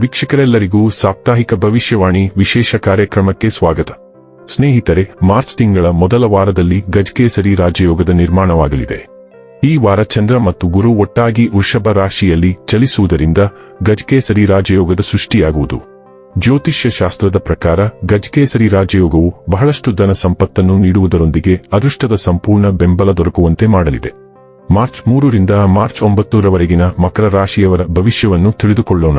ವೀಕ್ಷಕರೆಲ್ಲರಿಗೂ ಸಾಪ್ತಾಹಿಕ ಭವಿಷ್ಯವಾಣಿ ವಿಶೇಷ ಕಾರ್ಯಕ್ರಮಕ್ಕೆ ಸ್ವಾಗತ. ಸ್ನೇಹಿತರೆ, ಮಾರ್ಚ್ ತಿಂಗಳ ಮೊದಲ ವಾರದಲ್ಲಿ ಗಜಕೇಸರಿ ರಾಜಯೋಗದ ನಿರ್ಮಾಣವಾಗಲಿದೆ. ಈ ವಾರ ಚಂದ್ರ ಮತ್ತು ಗುರು ಒಟ್ಟಾಗಿ ವೃಷಭ ರಾಶಿಯಲ್ಲಿ ಚಲಿಸುವುದರಿಂದ ಗಜಕೇಸರಿ ರಾಜಯೋಗದ ಸೃಷ್ಟಿಯಾಗುವುದು. ಜ್ಯೋತಿಷ್ಯ ಶಾಸ್ತ್ರದ ಪ್ರಕಾರ ಗಜಕೇಸರಿ ರಾಜಯೋಗವು ಬಹಳಷ್ಟು ಧನ ಸಂಪತ್ತನ್ನು ನೀಡುವುದರೊಂದಿಗೆ ಅದೃಷ್ಟದ ಸಂಪೂರ್ಣ ಬೆಂಬಲ ದೊರಕುವಂತೆ ಮಾಡಲಿದೆ. ಮಾರ್ಚ್ ಮೂರರಿಂದ ಮಾರ್ಚ್ ಒಂಬತ್ತರವರೆಗಿನ ಮಕರ ರಾಶಿಯವರ ಭವಿಷ್ಯವನ್ನು ತಿಳಿದುಕೊಳ್ಳೋಣ.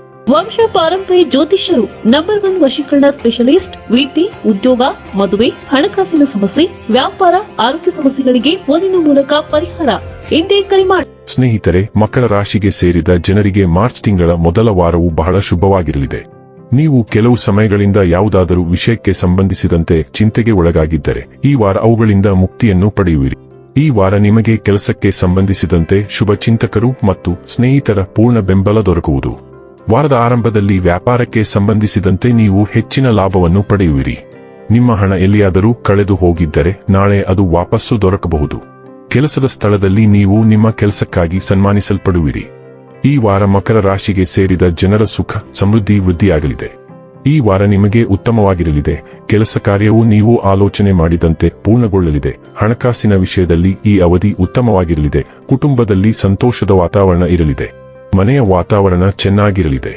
ವಂಶ ಪಾರಂಪರ್ಯ ಜ್ಯೋತಿಷ್ಯರು ನಂಬರ್ ಒನ್ ವಶೀಕರಣ ಸ್ಪೆಷಲಿಸ್ಟ್ ವೃತ್ತಿ ಉದ್ಯೋಗ, ಮದುವೆ, ಹಣಕಾಸಿನ ಸಮಸ್ಯೆ, ವ್ಯಾಪಾರ, ಆರೋಗ್ಯ ಸಮಸ್ಯೆಗಳಿಗೆ ಫೋನಿನ ಮೂಲಕ ಪರಿಹಾರ. ಎಂದೇ ಕರೆ ಸ್ನೇಹಿತರೆ, ಮಕರ ರಾಶಿಗೆ ಸೇರಿದ ಜನರಿಗೆ ಮಾರ್ಚ್ ತಿಂಗಳ ಮೊದಲ ವಾರವು ಬಹಳ ಶುಭವಾಗಿರಲಿದೆ. ನೀವು ಕೆಲವು ಸಮಯಗಳಿಂದ ಯಾವುದಾದರೂ ವಿಷಯಕ್ಕೆ ಸಂಬಂಧಿಸಿದಂತೆ ಚಿಂತೆಗೆ ಒಳಗಾಗಿದ್ದರೆ, ಈ ವಾರ ಅವುಗಳಿಂದ ಮುಕ್ತಿಯನ್ನು ಪಡೆಯುವಿರಿ. ಈ ವಾರ ನಿಮಗೆ ಕೆಲಸಕ್ಕೆ ಸಂಬಂಧಿಸಿದಂತೆ ಶುಭ ಚಿಂತಕರು ಮತ್ತು ಸ್ನೇಹಿತರ ಪೂರ್ಣ ಬೆಂಬಲ ದೊರಕುವುದು. ವಾರದ ಆರಂಭದಲ್ಲಿ ವ್ಯಾಪಾರಕ್ಕೆ ಸಂಬಂಧಿಸಿದಂತೆ ನೀವು ಹೆಚ್ಚಿನ ಲಾಭವನ್ನು ಪಡೆಯುವಿರಿ. ನಿಮ್ಮ ಹಣ ಎಲ್ಲಿಯಾದರೂ ಕಳೆದು ಹೋಗಿದ್ದರೆ ನಾಳೆ ಅದು ವಾಪಸ್ಸು ದೊರಕಬಹುದು. ಕೆಲಸದ ಸ್ಥಳದಲ್ಲಿ ನೀವು ನಿಮ್ಮ ಕೆಲಸಕ್ಕಾಗಿ ಸನ್ಮಾನಿಸಲ್ಪಡುವಿರಿ. ಈ ವಾರ ಮಕರ ರಾಶಿಗೆ ಸೇರಿದ ಜನರ ಸುಖ, ಸಮೃದ್ಧಿ ವೃದ್ಧಿಯಾಗಲಿದೆ. ಈ ವಾರ ನಿಮಗೆ ಉತ್ತಮವಾಗಿರಲಿದೆ. ಕೆಲಸ ಕಾರ್ಯವು ನೀವು ಆಲೋಚನೆ ಮಾಡಿದಂತೆ ಪೂರ್ಣಗೊಳ್ಳಲಿದೆ. ಹಣಕಾಸಿನ ವಿಷಯದಲ್ಲಿ ಈ ಅವಧಿ ಉತ್ತಮವಾಗಿರಲಿದೆ. ಕುಟುಂಬದಲ್ಲಿ ಸಂತೋಷದ ವಾತಾವರಣ ಇರಲಿದೆ. ಮನೆಯ ವಾತಾವರಣ ಚೆನ್ನಾಗಿರಲಿದೆ.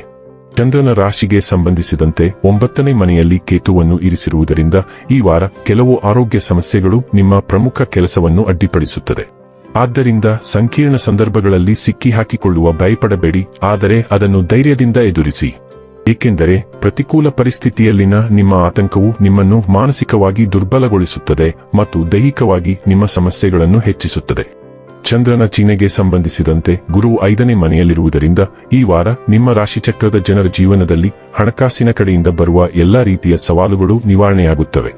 ಚಂದ್ರನ ರಾಶಿಗೆ ಸಂಬಂಧಿಸಿದಂತೆ ಒಂಬತ್ತನೇ ಮನೆಯಲ್ಲಿ ಕೇತುವನ್ನು ಇರಿಸಿರುವುದರಿಂದ ಈ ವಾರ ಕೆಲವು ಆರೋಗ್ಯ ಸಮಸ್ಯೆಗಳು ನಿಮ್ಮ ಪ್ರಮುಖ ಕೆಲಸವನ್ನು ಅಡ್ಡಿಪಡಿಸುತ್ತದೆ. ಆದ್ದರಿಂದ ಸಂಕೀರ್ಣ ಸಂದರ್ಭಗಳಲ್ಲಿ ಸಿಕ್ಕಿಹಾಕಿಕೊಳ್ಳುವ ಭಯಪಡಬೇಡಿ, ಆದರೆ ಅದನ್ನು ಧೈರ್ಯದಿಂದ ಎದುರಿಸಿ. ಏಕೆಂದರೆ ಪ್ರತಿಕೂಲ ಪರಿಸ್ಥಿತಿಯಲ್ಲಿನ ನಿಮ್ಮ ಆತಂಕವು ನಿಮ್ಮನ್ನು ಮಾನಸಿಕವಾಗಿ ದುರ್ಬಲಗೊಳಿಸುತ್ತದೆ ಮತ್ತು ದೈಹಿಕವಾಗಿ ನಿಮ್ಮ ಸಮಸ್ಯೆಗಳನ್ನು ಹೆಚ್ಚಿಸುತ್ತದೆ. ಚಂದ್ರನ ಚಿಹ್ನೆಗೆ ಸಂಬಂಧಿಸಿದಂತೆ ಗುರು ಐದನೇ ಮನೆಯಲ್ಲಿರುವುದರಿಂದ ಈ ವಾರ ನಿಮ್ಮ ರಾಶಿಚಕ್ರದ ಜನರ ಜೀವನದಲ್ಲಿ ಹಣಕಾಸಿನ ಕಡೆಯಿಂದ ಬರುವ ಎಲ್ಲಾ ರೀತಿಯ ಸವಾಲುಗಳು ನಿವಾರಣೆಯಾಗುತ್ತವೆ.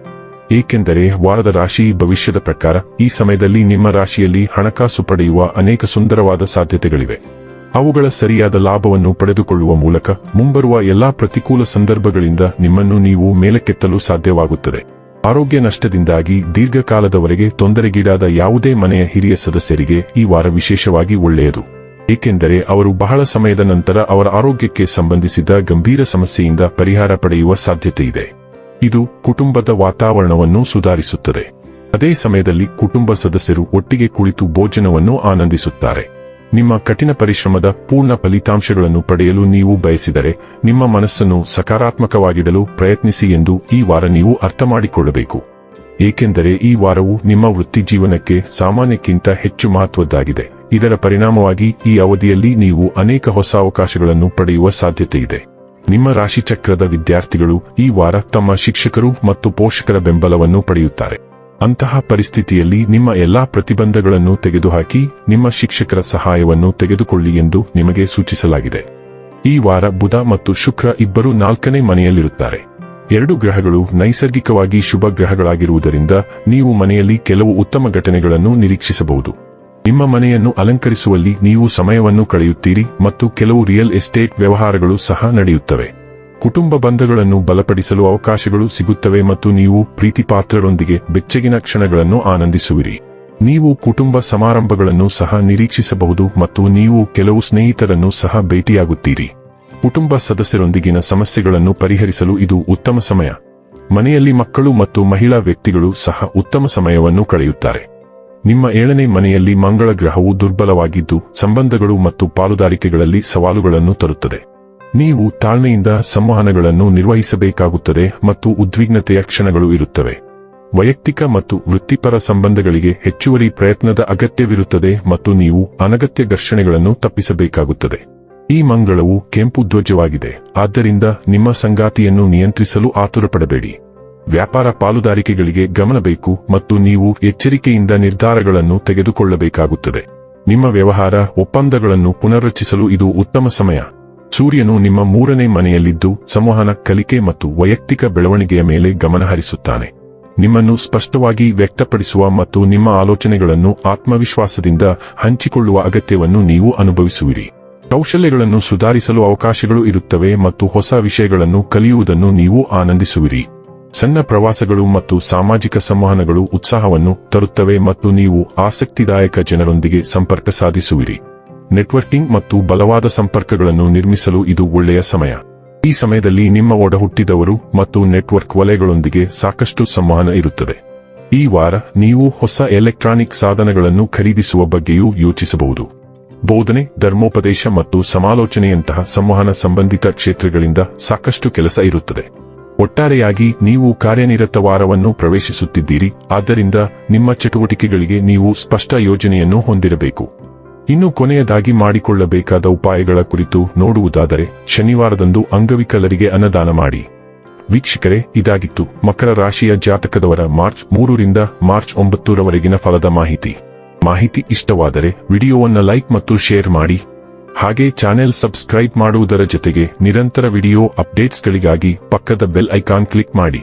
ಏಕೆಂದರೆ ವಾರದ ರಾಶಿ ಭವಿಷ್ಯದ ಪ್ರಕಾರ ಈ ಸಮಯದಲ್ಲಿ ನಿಮ್ಮ ರಾಶಿಯಲ್ಲಿ ಹಣಕಾಸು ಪಡೆಯುವ ಅನೇಕ ಸುಂದರವಾದ ಸಾಧ್ಯತೆಗಳಿವೆ. ಅವುಗಳ ಸರಿಯಾದ ಲಾಭವನ್ನು ಪಡೆದುಕೊಳ್ಳುವ ಮೂಲಕ ಮುಂಬರುವ ಎಲ್ಲಾ ಪ್ರತಿಕೂಲ ಸಂದರ್ಭಗಳಿಂದ ನಿಮ್ಮನ್ನು ನೀವು ಮೇಲಕ್ಕೆತ್ತಲು ಸಾಧ್ಯವಾಗುತ್ತದೆ. ಆರೋಗ್ಯ ನಷ್ಟದಿಂದಾಗಿ ದೀರ್ಘಕಾಲದವರೆಗೆ ತೊಂದರೆಗೀಡಾದ ಯಾವುದೇ ಮನೆಯ ಹಿರಿಯ ಸದಸ್ಯರಿಗೆ ಈ ವಾರ ವಿಶೇಷವಾಗಿ ಒಳ್ಳೆಯದು. ಏಕೆಂದರೆ ಅವರು ಬಹಳ ಸಮಯದ ನಂತರ ಅವರ ಆರೋಗ್ಯಕ್ಕೆ ಸಂಬಂಧಿಸಿದ ಗಂಭೀರ ಸಮಸ್ಯೆಯಿಂದ ಪರಿಹಾರ ಪಡೆಯುವ ಸಾಧ್ಯತೆ ಇದೆ ಇದು ಕುಟುಂಬದ ವಾತಾವರಣವನ್ನು ಸುಧಾರಿಸುತ್ತದೆ. ಅದೇ ಸಮಯದಲ್ಲಿ ಕುಟುಂಬ ಸದಸ್ಯರು ಒಟ್ಟಿಗೆ ಕುಳಿತು ಭೋಜನವನ್ನು ಆನಂದಿಸುತ್ತಾರೆ. ನಿಮ್ಮ ಕಠಿಣ ಪರಿಶ್ರಮದ ಪೂರ್ಣ ಫಲಿತಾಂಶಗಳನ್ನು ಪಡೆಯಲು ನೀವು ಬಯಸಿದರೆ ನಿಮ್ಮ ಮನಸ್ಸನ್ನು ಸಕಾರಾತ್ಮಕವಾಗಿಡಲು ಪ್ರಯತ್ನಿಸಿ ಎಂದು ಈ ವಾರ ನೀವು ಅರ್ಥ ಮಾಡಿಕೊಳ್ಳಬೇಕು ಏಕೆಂದರೆ ಈ ವಾರವು ನಿಮ್ಮ ವೃತ್ತಿಜೀವನಕ್ಕೆ ಸಾಮಾನ್ಯಕ್ಕಿಂತ ಹೆಚ್ಚು ಮಹತ್ವದ್ದಾಗಿದೆ. ಇದರ ಪರಿಣಾಮವಾಗಿ ಈ ಅವಧಿಯಲ್ಲಿ ನೀವು ಅನೇಕ ಹೊಸ ಅವಕಾಶಗಳನ್ನು ಪಡೆಯುವ ಸಾಧ್ಯತೆ ಇದೆ. ನಿಮ್ಮ ರಾಶಿಚಕ್ರದ ವಿದ್ಯಾರ್ಥಿಗಳು ಈ ವಾರ ತಮ್ಮ ಶಿಕ್ಷಕರು ಮತ್ತು ಪೋಷಕರ ಬೆಂಬಲವನ್ನು ಪಡೆಯುತ್ತಾರೆ. ಅಂತಹ ಪರಿಸ್ಥಿತಿಯಲ್ಲಿ ನಿಮ್ಮ ಎಲ್ಲಾ ಪ್ರತಿಬಂಧಗಳನ್ನು ತೆಗೆದುಹಾಕಿ, ನಿಮ್ಮ ಶಿಕ್ಷಕರ ಸಹಾಯವನ್ನು ತೆಗೆದುಕೊಳ್ಳಿ ಎಂದು ನಿಮಗೆ ಸೂಚಿಸಲಾಗಿದೆ. ಈ ವಾರ ಬುಧ ಮತ್ತು ಶುಕ್ರ ಇಬ್ಬರು ನಾಲ್ಕನೇ ಮನೆಯಲ್ಲಿರುತ್ತಾರೆ. ಎರಡು ಗ್ರಹಗಳು ನೈಸರ್ಗಿಕವಾಗಿ ಶುಭ ಗ್ರಹಗಳಾಗಿರುವುದರಿಂದ ನೀವು ಮನೆಯಲ್ಲಿ ಕೆಲವು ಉತ್ತಮ ಘಟನೆಗಳನ್ನು ನಿರೀಕ್ಷಿಸಬಹುದು. ನಿಮ್ಮ ಮನೆಯನ್ನು ಅಲಂಕರಿಸುವಲ್ಲಿ ನೀವು ಸಮಯವನ್ನು ಕಳೆಯುತ್ತೀರಿ ಮತ್ತು ಕೆಲವು ರಿಯಲ್ ಎಸ್ಟೇಟ್ ವ್ಯವಹಾರಗಳು ಸಹ ನಡೆಯುತ್ತವೆ. ಕುಟುಂಬ ಬಂಧಗಳನ್ನು ಬಲಪಡಿಸಲು ಅವಕಾಶಗಳು ಸಿಗುತ್ತವೆ ಮತ್ತು ನೀವು ಪ್ರೀತಿಪಾತ್ರರೊಂದಿಗೆ ಬೆಚ್ಚಗಿನ ಕ್ಷಣಗಳನ್ನು ಆನಂದಿಸುವಿರಿ. ನೀವು ಕುಟುಂಬ ಸಮಾರಂಭಗಳನ್ನು ಸಹ ನಿರೀಕ್ಷಿಸಬಹುದು ಮತ್ತು ನೀವು ಕೆಲವು ಸ್ನೇಹಿತರನ್ನು ಸಹ ಭೇಟಿಯಾಗುತ್ತೀರಿ. ಕುಟುಂಬ ಸದಸ್ಯರೊಂದಿಗಿನ ಸಮಸ್ಯೆಗಳನ್ನು ಪರಿಹರಿಸಲು ಇದು ಉತ್ತಮ ಸಮಯ. ಮನೆಯಲ್ಲಿ ಮಕ್ಕಳು ಮತ್ತು ಮಹಿಳಾ ವ್ಯಕ್ತಿಗಳು ಸಹ ಉತ್ತಮ ಸಮಯವನ್ನು ಕಳೆಯುತ್ತಾರೆ. ನಿಮ್ಮ ಏಳನೇ ಮನೆಯಲ್ಲಿ ಮಂಗಳ ಗ್ರಹವು ದುರ್ಬಲವಾಗಿದ್ದು, ಸಂಬಂಧಗಳು ಮತ್ತು ಪಾಲುದಾರಿಕೆಗಳಲ್ಲಿ ಸವಾಲುಗಳನ್ನು ತರುತ್ತದೆ. ನೀವು ತಾಳ್ಮೆಯಿಂದ ಸಂವಹನಗಳನ್ನು ನಿರ್ವಹಿಸಬೇಕಾಗುತ್ತದೆ ಮತ್ತು ಉದ್ವಿಗ್ನತೆಯ ಕ್ಷಣಗಳು ಇರುತ್ತವೆ. ವೈಯಕ್ತಿಕ ಮತ್ತು ವೃತ್ತಿಪರ ಸಂಬಂಧಗಳಿಗೆ ಹೆಚ್ಚುವರಿ ಪ್ರಯತ್ನದ ಅಗತ್ಯವಿರುತ್ತದೆ ಮತ್ತು ನೀವು ಅನಗತ್ಯ ಘರ್ಷಣೆಗಳನ್ನು ತಪ್ಪಿಸಬೇಕಾಗುತ್ತದೆ. ಈ ಮಂಗಳವು ಕೆಂಪು ಧ್ವಜವಾಗಿದೆ. ಆದ್ದರಿಂದ ನಿಮ್ಮ ಸಂಗಾತಿಯನ್ನು ನಿಯಂತ್ರಿಸಲು ಆತುರಪಡಬೇಡಿ. ವ್ಯಾಪಾರ ಪಾಲುದಾರಿಕೆಗಳಿಗೆ ಗಮನಬೇಕು ಮತ್ತು ನೀವು ಎಚ್ಚರಿಕೆಯಿಂದ ನಿರ್ಧಾರಗಳನ್ನು ತೆಗೆದುಕೊಳ್ಳಬೇಕಾಗುತ್ತದೆ. ನಿಮ್ಮ ವ್ಯವಹಾರ ಒಪ್ಪಂದಗಳನ್ನು ಪುನರ್ರಚಿಸಲು ಇದು ಉತ್ತಮ ಸಮಯ. ಸೂರ್ಯನು ನಿಮ್ಮ ಮೂರನೇ ಮನೆಯಲ್ಲಿದ್ದು ಸಂವಹನ, ಕಲಿಕೆ ಮತ್ತು ವೈಯಕ್ತಿಕ ಬೆಳವಣಿಗೆಯ ಮೇಲೆ ಗಮನ ಹರಿಸುತ್ತಾನೆ ನಿಮ್ಮನ್ನು ಸ್ಪಷ್ಟವಾಗಿ ವ್ಯಕ್ತಪಡಿಸುವ ಮತ್ತು ನಿಮ್ಮ ಆಲೋಚನೆಗಳನ್ನು ಆತ್ಮವಿಶ್ವಾಸದಿಂದ ಹಂಚಿಕೊಳ್ಳುವ ಅಗತ್ಯವನ್ನು ನೀವು ಅನುಭವಿಸುವಿರಿ. ಕೌಶಲ್ಯಗಳನ್ನು ಸುಧಾರಿಸಲು ಅವಕಾಶಗಳು ಇರುತ್ತವೆ ಮತ್ತು ಹೊಸ ವಿಷಯಗಳನ್ನು ಕಲಿಯುವುದನ್ನು ನೀವು ಆನಂದಿಸುವಿರಿ. ಸಣ್ಣ ಪ್ರವಾಸಗಳು ಮತ್ತು ಸಾಮಾಜಿಕ ಸಂವಹನಗಳು ಉತ್ಸಾಹವನ್ನು ತರುತ್ತವೆ ಮತ್ತು ನೀವು ಆಸಕ್ತಿದಾಯಕ ಜನರೊಂದಿಗೆ ಸಂಪರ್ಕ ಸಾಧಿಸುವಿರಿ. ನೆಟ್ವರ್ಕಿಂಗ್ ಮತ್ತು ಬಲವಾದ ಸಂಪರ್ಕಗಳನ್ನು ನಿರ್ಮಿಸಲು ಇದು ಒಳ್ಳೆಯ ಸಮಯ. ಈ ಸಮಯದಲ್ಲಿ ನಿಮ್ಮ ಒಡಹುಟ್ಟಿದವರು ಮತ್ತು ನೆಟ್ವರ್ಕ್ ವಲಯಗಳೊಂದಿಗೆ ಸಾಕಷ್ಟು ಸಂವಹನ ಇರುತ್ತದೆ. ಈ ವಾರ ನೀವು ಹೊಸ ಎಲೆಕ್ಟ್ರಾನಿಕ್ ಸಾಧನಗಳನ್ನು ಖರೀದಿಸುವ ಬಗ್ಗೆಯೂ ಯೋಚಿಸಬಹುದು. ಬೋಧನೆ, ಧರ್ಮೋಪದೇಶ ಮತ್ತು ಸಮಾಲೋಚನೆಯಂತಹ ಸಂವಹನ ಸಂಬಂಧಿತ ಕ್ಷೇತ್ರಗಳಿಂದ ಸಾಕಷ್ಟು ಕೆಲಸ ಇರುತ್ತದೆ. ಒಟ್ಟಾರೆಯಾಗಿ ನೀವು ಕಾರ್ಯನಿರತ ವಾರವನ್ನು ಪ್ರವೇಶಿಸುತ್ತಿದ್ದೀರಿ, ಆದ್ದರಿಂದ ನಿಮ್ಮ ಚಟುವಟಿಕೆಗಳಿಗೆ ನೀವು ಸ್ಪಷ್ಟ ಯೋಜನೆಯನ್ನು ಹೊಂದಿರಬೇಕು. ಇನ್ನು ಕೊನೆಯದಾಗಿ ಮಾಡಿಕೊಳ್ಳಬೇಕಾದ ಉಪಾಯಗಳ ಕುರಿತು ನೋಡುವುದಾದರೆ ಶನಿವಾರದಂದು ಅಂಗವಿಕಲರಿಗೆ ಅನ್ನದಾನ ಮಾಡಿ. ವೀಕ್ಷಕರೇ, ಇದಾಗಿತ್ತು ಮಕರ ರಾಶಿಯ ಜಾತಕದವರ ಮಾರ್ಚ್ ಮೂರರಿಂದ ಮಾರ್ಚ್ ಒಂಬತ್ತರವರೆಗಿನ ಫಲದ ಮಾಹಿತಿ. ಮಾಹಿತಿ ಇಷ್ಟವಾದರೆ ವಿಡಿಯೋವನ್ನು ಲೈಕ್ ಮತ್ತು ಶೇರ್ ಮಾಡಿ. ಹಾಗೆ ಚಾನೆಲ್ ಸಬ್ಸ್ಕ್ರೈಬ್ ಮಾಡುವುದರ ಜೊತೆಗೆ ನಿರಂತರ ವಿಡಿಯೋ ಅಪ್ಡೇಟ್ಸ್ಗಳಿಗಾಗಿ ಪಕ್ಕದ ಬೆಲ್ ಐಕಾನ್ ಕ್ಲಿಕ್ ಮಾಡಿ.